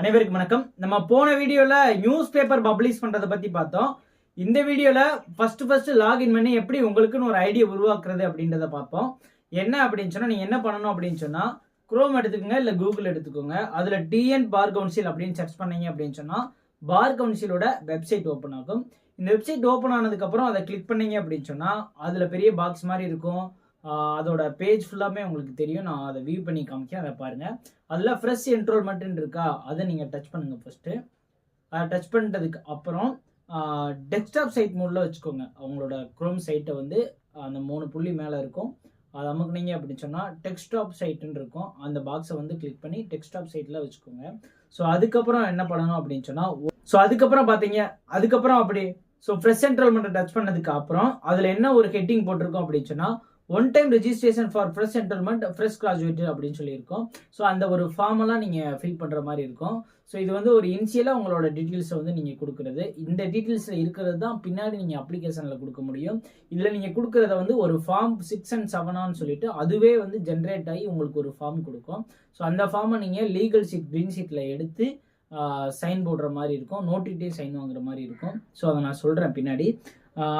அனைவருக்கும் வணக்கம். நம்ம போன வீடியோல நியூஸ் பேப்பர் பப்ளிஷ் பண்றதை பத்தி பார்த்தோம். இந்த வீடியோல ஃபர்ஸ்ட் ஃபர்ஸ்ட் லாகின் பண்ணி எப்படி உங்களுக்குன்னு ஒரு ஐடியா உருவாக்குறது அப்படின்றத பார்ப்போம். என்ன அப்படின்னு சொன்னா நீங்க என்ன பண்ணணும் அப்படின்னு சொன்னா குரோம் எடுத்துக்கோங்க இல்ல கூகுள் எடுத்துக்கோங்க. அதுல டிஎன் பார் கவுன்சில் அப்படின்னு சர்ச் பண்ணீங்க அப்படின்னு சொன்னா பார் கவுன்சிலோட வெப்சைட் ஓப்பன் ஆகும். இந்த வெப்சைட் ஓப்பன் ஆனதுக்கு அப்புறம் அதை கிளிக் பண்ணீங்க அப்படின்னு சொன்னா அதுல பெரிய பாக்ஸ் மாதிரி இருக்கும். அதோட பேஜ் ஃபுல்லாமே உங்களுக்கு தெரியும். நான் அதை வியூ பண்ணி காமிக்கேன் அதை பாருங்கள் அதில் ஃப்ரெஷ் என்ரோல்மெண்ட்டுன்னு இருக்கா? அதை நீங்கள் டச் பண்ணுங்கள் ஃபஸ்ட்டு டச் பண்ணிட்டதுக்கு அப்புறம் டெஸ்க்டாப் சைட் மோடில் வச்சுக்கோங்க. அவங்களோட க்ரோம் சைட்டை வந்து அந்த மூணு புள்ளி மேலே இருக்கும். அது அமுக்குனீங்க அப்படின்னு சொன்னால் டெக்ஸ்டாப் சைட்டுன்னு இருக்கும். அந்த பாக்ஸை வந்து கிளிக் பண்ணி டெக்ஸ்டாப் சைட்டில் வச்சுக்கோங்க. ஸோ அதுக்கப்புறம் என்ன பண்ணணும் அப்படின்னு சொன்னால் ஸோ அதுக்கப்புறம் பார்த்தீங்க அதுக்கப்புறம் அப்படி. ஸோ ஃப்ரெஷ் என்ரோல்மெண்ட்டை டச் பண்ணதுக்கு அப்புறம் அதில் என்ன ஒரு ஹெட்டிங் போட்டிருக்கோம் அப்படின்னு சொன்னால் one time registration for fresh enrollment fresh graduate அப்படின்னு சொல்லியிருக்கோம். ஸோ அந்த ஒரு ஃபார்மெல்லாம் நீங்கள் ஃபில் பண்ணுற மாதிரி இருக்கும். ஸோ இது வந்து ஒரு இனிஷியலாக உங்களோட டீட்டெயில்ஸை வந்து நீங்கள் கொடுக்குறது. இந்த டீட்டெயில்ஸில் இருக்கிறது தான் பின்னாடி நீங்கள் அப்ளிகேஷனில் கொடுக்க முடியும். இதில் நீங்கள் கொடுக்குறத வந்து ஒரு ஃபார்ம் சிக்ஸ் அண்ட் செவனான்னு சொல்லிட்டு அதுவே வந்து ஜென்ரேட் ஆகி உங்களுக்கு ஒரு ஃபார்ம் கொடுக்கும். ஸோ அந்த ஃபார்மை நீங்கள் லீகல் ஷீட் க்ரீன் ஷீட்டில் எடுத்து சைன் போடுற மாதிரி இருக்கும். நோட்டிட்டே சைன் வாங்குற மாதிரி இருக்கும். ஸோ அதை நான் சொல்கிறேன் பின்னாடி.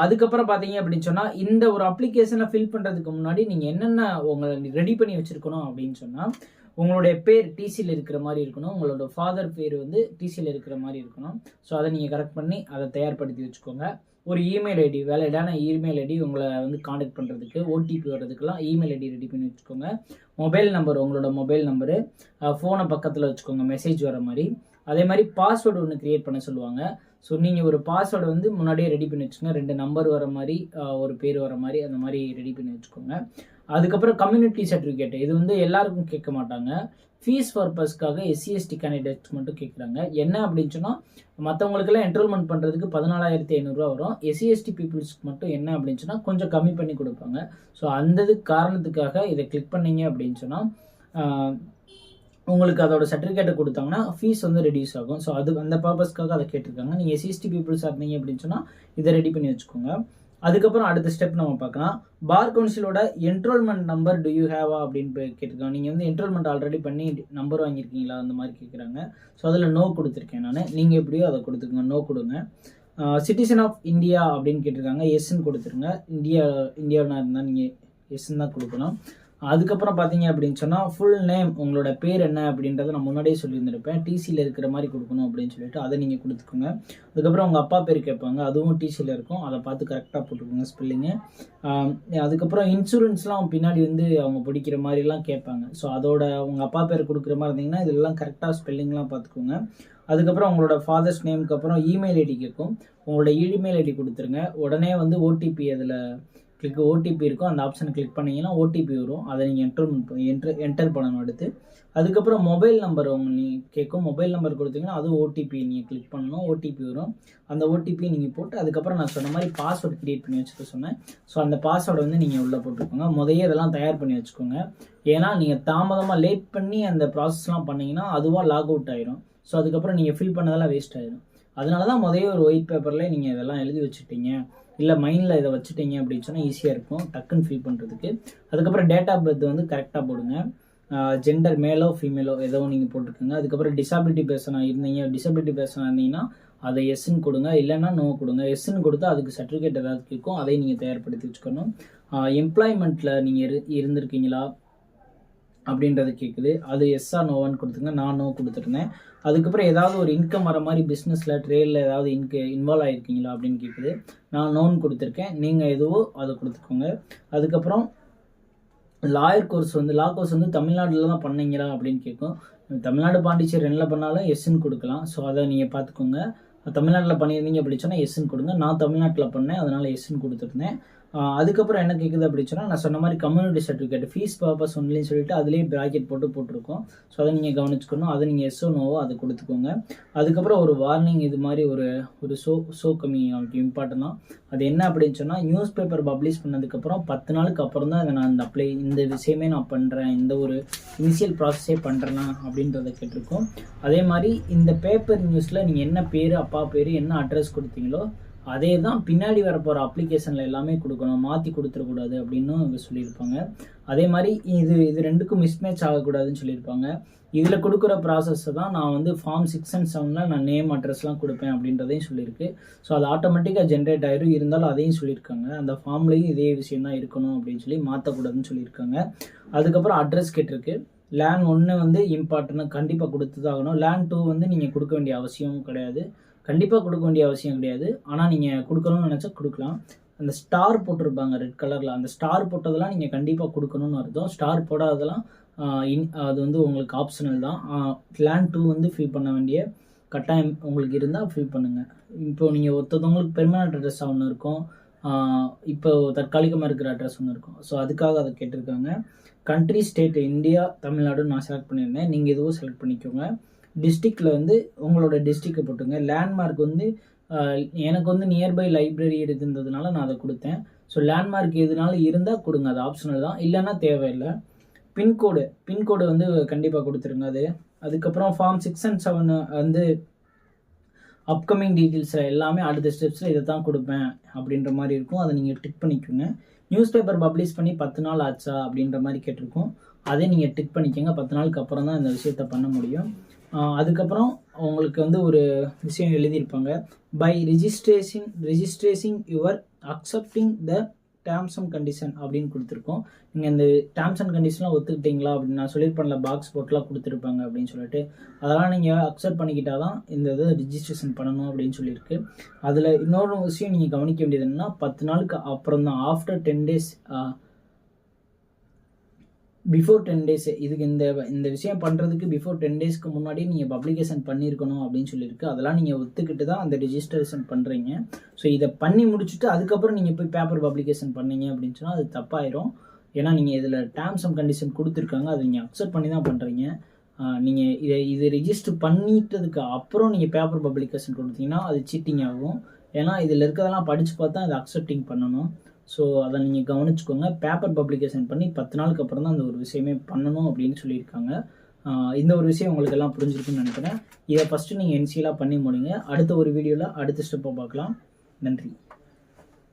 அதுக்கப்புறம் பார்த்தீங்க அப்படின்னு சொன்னால் இந்த ஒரு அப்ளிகேஷனை ஃபில் பண்ணுறதுக்கு முன்னாடி நீங்கள் என்னென்ன உங்களை ரெடி பண்ணி வச்சுருக்கணும் அப்படின்னு சொன்னால் உங்களுடைய பேர் டிசியில் இருக்கிற மாதிரி இருக்கணும். உங்களோட ஃபாதர் பேர் வந்து டிசியில் இருக்கிற மாதிரி இருக்கணும். ஸோ அதை நீங்கள் கரெக்ட் பண்ணி அதை தயார்படுத்தி வச்சுக்கோங்க. ஒரு இமெயில் ஐடி வேலைடான இமெயில் ஐடி உங்களை வந்து காண்டாக்ட் பண்ணுறதுக்கு ஓடிபி வர்றதுக்கெல்லாம் இமெயில் ஐடி ரெடி பண்ணி வச்சுக்கோங்க. மொபைல் நம்பர் உங்களோட மொபைல் நம்பரு ஃபோனை பக்கத்தில் வச்சுக்கோங்க. மெசேஜ் வர மாதிரி. அதே மாதிரி பாஸ்வேர்டு ஒன்று க்ரியேட் பண்ண சொல்லுவாங்க. ஸோ நீங்கள் ஒரு பாஸ்வேர்டை வந்து முன்னாடியே ரெடி பண்ணி வச்சுக்கோங்க. ரெண்டு நம்பர் வர மாதிரி ஒரு பேர் வர மாதிரி அந்த மாதிரி ரெடி பண்ணி வச்சுக்கோங்க. அதுக்கப்புறம் கம்யூனிட்டி சர்டிஃபிகேட் இது வந்து எல்லாருக்கும் கேட்க மாட்டாங்க. ஃபீஸ் பர்பஸ்க்காக எஸ்சிஎஸ்டி கேண்டிடேட்ஸ் மட்டும் கேட்குறாங்க. என்ன அப்படின்னு சொன்னால் மற்றவங்களுக்கெல்லாம் என்ரோல்மெண்ட் பண்ணுறதுக்கு பதினாலாயிரத்தி ஐநூறுரூவா வரும். எஸ்சிஎஸ்டி பீப்புள்ஸ்க்கு மட்டும் என்ன அப்படின்னு சொன்னால் கொஞ்சம் கம்மி பண்ணி கொடுப்பாங்க. ஸோ அந்த காரணத்துக்காக இதை கிளிக் பண்ணீங்க அப்படின்னு சொன்னால் உங்களுக்கு அதோட சர்டிஃபிகேட்டை கொடுத்தாங்கன்னா ஃபீஸ் வந்து ரெடியூஸ் ஆகும். ஸோ அது அந்த பர்பஸ்க்காக அதை கேட்டிருக்காங்க. நீங்கள் சிஎஸ்டி பீப்புள்ஸாக இருந்தீங்க அப்படின்னு சொன்னால் இதை ரெடி பண்ணி வச்சுக்கோங்க. அதுக்கப்புறம் அடுத்த ஸ்டெப் நம்ம பார்க்கலாம். Bar கவுன்சிலோட enrollment number do you have a அப்படின்னு கேட்டிருக்காங்க. நீங்கள் வந்து என்ரோல்மெண்ட் ஆல்ரெடி பண்ணி நம்பர் வாங்கியிருக்கீங்களா? அந்த மாதிரி கேட்குறாங்க. ஸோ அதில் நோ கொடுத்துருக்கேன் நான். நீங்கள் எப்படியோ அதை கொடுத்துருங்க நோ கொடுங்க. சிட்டிசன் ஆஃப் இந்தியா அப்படின்னு கேட்டிருக்காங்க. எஸ்ன்னு கொடுத்துருங்க. இந்தியா இந்தியாவில் இருந்தால் நீங்கள் எஸ்ன்னு தான் கொடுக்கணும் அதுக்கப்புறம் பார்த்தீங்க அப்படின்னு சொன்னால் ஃபுல் நேம் உங்களோட பேர் என்ன அப்படின்றத நான் முன்னாடியே சொல்லியிருந்திருப்பேன். டிசியில் இருக்கிற மாதிரி கொடுக்கணும் அப்படின்னு சொல்லிட்டு அதை நீங்கள் கொடுத்துக்கோங்க. அதுக்கப்புறம் உங்கள் அப்பா பேர் கேட்பாங்க அதுவும் டிசியில் இருக்கும். அதை பார்த்து கரெக்டாக போட்டுக்கோங்க ஸ்பெல்லிங்கு அதுக்கப்புறம் இன்சூரன்ஸ்லாம் பின்னாடி வந்து அவங்க பிடிக்கிற மாதிரிலாம் கேட்பாங்க. ஸோ அதோட உங்கள் அப்பா பேர் கொடுக்குற மாதிரி இருந்தீங்கன்னா இதெல்லாம் கரெக்டாக ஸ்பெல்லிங்லாம் பார்த்துக்கோங்க. அதுக்கப்புறம் உங்களோட ஃபாதர்ஸ் நேமுக்கு அப்புறம் இமெயில் ஐடி கேட்கும். உங்களோட இமெயில் ஐடி கொடுத்துருங்க. உடனே வந்து ஓடிபி அதில் கிளிக் ஓடிபி இருக்கும். அந்த ஆப்ஷனை கிளிக் பண்ணிங்கன்னா ஓடிபி வரும். அதை நீங்கள் என்டர் என்டர் என்டர் பண்ணணும் அடுத்து. அதுக்கப்புறம் மொபைல் நம்பர் உங்க நீ கேட்கும். மொபைல் நம்பர் கொடுத்தீங்கன்னா அது ஓடிபி நீங்கள் கிளிக் பண்ணணும். ஓடிபி வரும். அந்த ஓடிபியை நீங்கள் போட்டு அதுக்கப்புறம் நான் சொன்ன மாதிரி பாஸ்வேர்டு க்ரியேட் பண்ணி வச்சுக்க சொன்னேன். ஸோ அந்த பாஸ்வேர்டு வந்து நீங்கள் உள்ளே போட்டுக்கோங்க. முதைய இதெல்லாம் தயார் பண்ணி வச்சுக்கோங்க. ஏன்னா நீங்கள் தாமதமாக லேட் பண்ணி அந்த ப்ராசஸ்லாம் பண்ணிங்கன்னா அதுவாக லாக் அவுட் ஆயிரும். ஸோ அதுக்கப்புறம் நீங்கள் ஃபில் பண்ணதெல்லாம் வேஸ்ட் ஆயிடும் அதனால தான் முதல்ல ஒரு ஒயிட் பேப்பரில் நீங்கள் இதெல்லாம் எழுதி வச்சுட்டீங்க. இல்லை மைண்டில் இதை வச்சுட்டீங்க அப்படின்னு சொன்னால் ஈஸியாக இருக்கும். டக்குன்னு ஃபில் பண்ணுறதுக்கு அதுக்கப்புறம் டேட் ஆஃப் பர்த் வந்து கரெக்டாக போடுங்க. ஜெண்டர் மேலோ ஃபீமேலோ ஏதோ நீங்கள் போட்டுக்கோங்க. அதுக்கப்புறம் டிசபிலிட்டி பேசனா இருந்தீங்க. டிசபிலிட்டி பேசனா இருந்தீங்கன்னா அதை எஸ்ன்னு கொடுங்க. இல்லைன்னா நோ கொடுங்க. எஸ்ன்னு கொடுத்தா அதுக்கு சர்டிஃபிகேட் ஏதாவது கேட்கும். அதை நீங்கள் தயார்படுத்தி வச்சுக்கணும். எம்ப்ளாய்மெண்ட்டில் நீங்கள் இரு இருந்திருக்கீங்களா? அப்படின்றது கேட்குது அது எஸ்ஸா நோவான்னு கொடுத்துருங்க. நான் நோ கொடுத்துருந்தேன். அதுக்கப்புறம் ஏதாவது ஒரு இன்கம் வர மாதிரி பிஸ்னஸில் ட்ரேடில் ஏதாவது இன்க இன்வால்வ் ஆகிருக்கீங்களா அப்படின்னு கேட்குது நான் நோன் கொடுத்துருக்கேன். நீங்கள் எதுவோ அதை கொடுத்துக்கோங்க. அதுக்கப்புறம் லாயர் கோர்ஸ் வந்து லா கோர்ஸ் வந்து தமிழ்நாட்டில் தான் பண்ணீங்களா அப்படின்னு கேட்கும் தமிழ்நாடு பாண்டிச்சேரி ரெண்டில் பண்ணாலும் எஸ்ன்னு கொடுக்கலாம். ஸோ அதை நீங்கள் பார்த்துக்கோங்க. தமிழ்நாட்டில் பண்ணியிருந்தீங்க அப்படி சொன்னால் எஸ்ன்னு கொடுங்க. நான் தமிழ்நாட்டில் பண்ணேன். அதனால் எஸ்ன்னு கொடுத்துருந்தேன். அதுக்கப்புறம் என்ன கேட்குது அப்படின்னு சொன்னால் நான் சொன்ன மாதிரி கம்யூனிட்டி சர்டிஃபிகேட் ஃபீஸ் பர்பஸ் ஒன்லின்னு சொல்லிட்டு அதுலேயே ப்ராக்கெட் போட்டு போட்டிருக்கோம். ஸோ அதை நீங்கள் கவனிச்சுக்கணும். அதை நீங்கள் எஸ்ஓ நோவோ அதை கொடுத்துக்கோங்க. அதுக்கப்புறம் ஒரு வார்னிங் இது மாதிரி ஒரு ஒரு ஷோ ஷோ கம்மி அவனுக்கு இம்பார்ட்டன் தான். அது என்ன அப்படின்னு சொன்னால் நியூஸ் பேப்பர் பப்ளிஷ் பண்ணதுக்கப்புறம் பத்து நாளுக்கு அப்புறம் தான் அதை நான் இந்த அப்ளை இந்த விஷயமே நான் பண்ணுறேன் இந்த ஒரு இனிஷியல் ப்ராசஸே பண்ணுறேன்னா அப்படின்றத கேட்டிருக்கோம். அதே மாதிரி இந்த பேப்பர் நியூஸில் நீங்கள் என்ன பேர் அப்பா பேர் என்ன அட்ரஸ் கொடுத்தீங்களோ அதே தான் பின்னாடி வரப்போகிற அப்ளிகேஷனில் எல்லாமே கொடுக்கணும். மாற்றி கொடுத்துடக்கூடாது அப்படின்னும் இவங்க சொல்லியிருப்பாங்க. அதே மாதிரி இது இது ரெண்டுக்கும் மிஸ்மேட்ச் ஆகக்கூடாதுன்னு சொல்லியிருப்பாங்க. இதில் கொடுக்குற ப்ராசஸை தான் நான் வந்து ஃபார்ம் சிக்ஸ் அண்ட் செவனில் நான் நேம் அட்ரஸ்லாம் கொடுப்பேன் அப்படின்றதையும் சொல்லியிருக்கு. ஸோ அது ஆட்டோமேட்டிக்காக ஜென்ரேட் ஆயிரும். இருந்தாலும் அதையும் சொல்லியிருக்காங்க. அந்த ஃபார்ம்லேயும் இதே விஷயம் தான் இருக்கணும் அப்படின்னு சொல்லி மாற்றக்கூடாதுன்னு சொல்லியிருக்காங்க. அதுக்கப்புறம் அட்ரஸ் கேட்டிருக்கு. லேண்ட் ஒன்று வந்து இம்பார்ட்டன்ட் கண்டிப்பாக கொடுத்து தான் ஆகணும். லேண்ட் டூ வந்து நீங்கள் கொடுக்க வேண்டிய அவசியமும் கிடையாது. கண்டிப்பாக கொடுக்க வேண்டிய அவசியம் கிடையாது. ஆனால் நீங்கள் கொடுக்கணும்னு நினச்சா கொடுக்கலாம். அந்த ஸ்டார் போட்டிருப்பாங்க ரெட் கலரில் அந்த ஸ்டார் போட்டதெல்லாம் நீங்கள் கண்டிப்பாக கொடுக்கணும்னு அர்த்தம். ஸ்டார் போடாததெல்லாம் இன் அது வந்து உங்களுக்கு ஆப்ஷனல் தான். லேண்ட் டூ வந்து ஃபில் பண்ண வேண்டிய கட்டாயம் உங்களுக்கு இருந்தால் ஃபில் பண்ணுங்கள் இப்போ நீங்கள் ஒருத்தவங்களுக்கு பெர்மனண்ட் அட்ரஸ் ஒன்று இருக்கும். இப்போ தற்காலிகமாக இருக்கிற அட்ரஸ் ஒன்று இருக்கும். ஸோ அதுக்காக அதை கேட்டிருக்காங்க. கண்ட்ரி ஸ்டேட் இந்தியா தமிழ்நாடு நான் செலக்ட் பண்ணியிருந்தேன். நீங்கள் இதுவும் செலக்ட் பண்ணிக்கோங்க. டிஸ்ட்ரிக்டில் வந்து உங்களோட டிஸ்ட்ரிக்கை போட்டுங்க. லேண்ட்மார்க் வந்து எனக்கு வந்து நியர்பை லைப்ரரி இருந்ததுனால நான் அதை கொடுத்தேன். ஸோ லேண்ட்மார்க் எதுனாலும் இருந்தால் கொடுங்க. அது ஆப்ஷனல் தான். இல்லைன்னா தேவையில்லை. பின்கோடு பின்கோடு வந்து கண்டிப்பாக கொடுத்துருங்க அது. அதுக்கப்புறம் ஃபார்ம் சிக்ஸ் அண்ட் செவன் வந்து அப்கமிங் டீட்டெயில்ஸ் எல்லாமே அடுத்த ஸ்டெப்ஸில் இதை தான் கொடுப்பேன் அப்படின்ற மாதிரி இருக்கும். அதை நீங்கள் டிக் பண்ணிக்கோங்க. நியூஸ் பேப்பர் பப்ளிஷ் பண்ணி பத்து நாள் ஆச்சா அப்படின்ற மாதிரி கேட்டிருக்கோம். அதை நீங்கள் டிக் பண்ணிக்கோங்க. பத்து நாளுக்கு அப்புறம் தான் இந்த விஷயத்த பண்ண முடியும். அதுக்கப்புறம் உங்களுக்கு வந்து ஒரு விஷயம் எழுதியிருப்பாங்க. By registration registering your accepting the terms and condition அப்படின்னு கொடுத்துருக்கோம். நீங்கள் இந்த டேர்ம்ஸ் அண்ட் கண்டிஷன்லாம் ஒத்துக்கிட்டீங்களா அப்படின்னு நான் சொல்லியிருப்பேன்ல பாக்ஸ் போட்டெலாம் கொடுத்துருப்பாங்க அப்படின்னு சொல்லிட்டு. அதெல்லாம் நீங்கள் அக்செப்ட் பண்ணிக்கிட்டா தான் இந்த இது ரிஜிஸ்ட்ரேஷன் பண்ணணும் அப்படின்னு சொல்லியிருக்கு. அதில் இன்னொரு விஷயம் நீங்கள் கவனிக்க வேண்டியது என்னன்னா பத்து நாளுக்கு அப்புறம் தான் after ten days before ten days இதுக்கு இந்த இந்த விஷயம் பண்ணுறதுக்கு பிஃபோர் டென் டேஸ்க்கு முன்னாடி நீங்கள் பப்ளிகேஷன் பண்ணியிருக்கணும் அப்படின்னு சொல்லியிருக்கு. அதெல்லாம் நீங்கள் ஒத்துக்கிட்டு தான் அந்த ரிஜிஸ்ட்ரேஷன் பண்ணுறீங்க ஸோ இதை பண்ணி முடிச்சுட்டு அதுக்கப்புறம் நீங்கள் போய் பேப்பர் பப்ளிகேஷன் பண்ணீங்க அப்படின்னு சொன்னால் அது தப்பாயிரும். ஏன்னா நீங்கள் இதில் டேர்ம்ஸ் அண்ட் கண்டிஷன் கொடுத்துருக்காங்க. அதை நீங்கள் அக்செப்ட் பண்ணி தான் பண்ணுறீங்க நீங்கள் இதை இது ரிஜிஸ்டர் பண்ணிட்டதுக்கு அப்புறம் நீங்கள் பேப்பர் பப்ளிகேஷன் கொடுத்தீங்கன்னா அது சீட்டிங் ஆகும். ஏன்னா இதில் இருக்கிறதெல்லாம் படித்து பார்த்தா அதை அக்செப்டிங் பண்ணணும். ஸோ அதை நீங்கள் கவனிச்சுக்கோங்க. பேப்பர் பப்ளிகேஷன் பண்ணி பத்து நாளுக்கு அப்புறம் தான் அந்த ஒரு விஷயமே பண்ணணும் அப்படின்னு சொல்லியிருக்காங்க. இந்த ஒரு விஷயம் உங்களுக்கு எல்லாம் புரிஞ்சிருக்குன்னு நினைக்கிறேன். இதை ஃபஸ்ட்டு நீங்கள் என்சியலாக பண்ணி முடிங்க. அடுத்த ஒரு வீடியோவில் அடுத்த ஸ்டெப்பை பார்க்கலாம். நன்றி.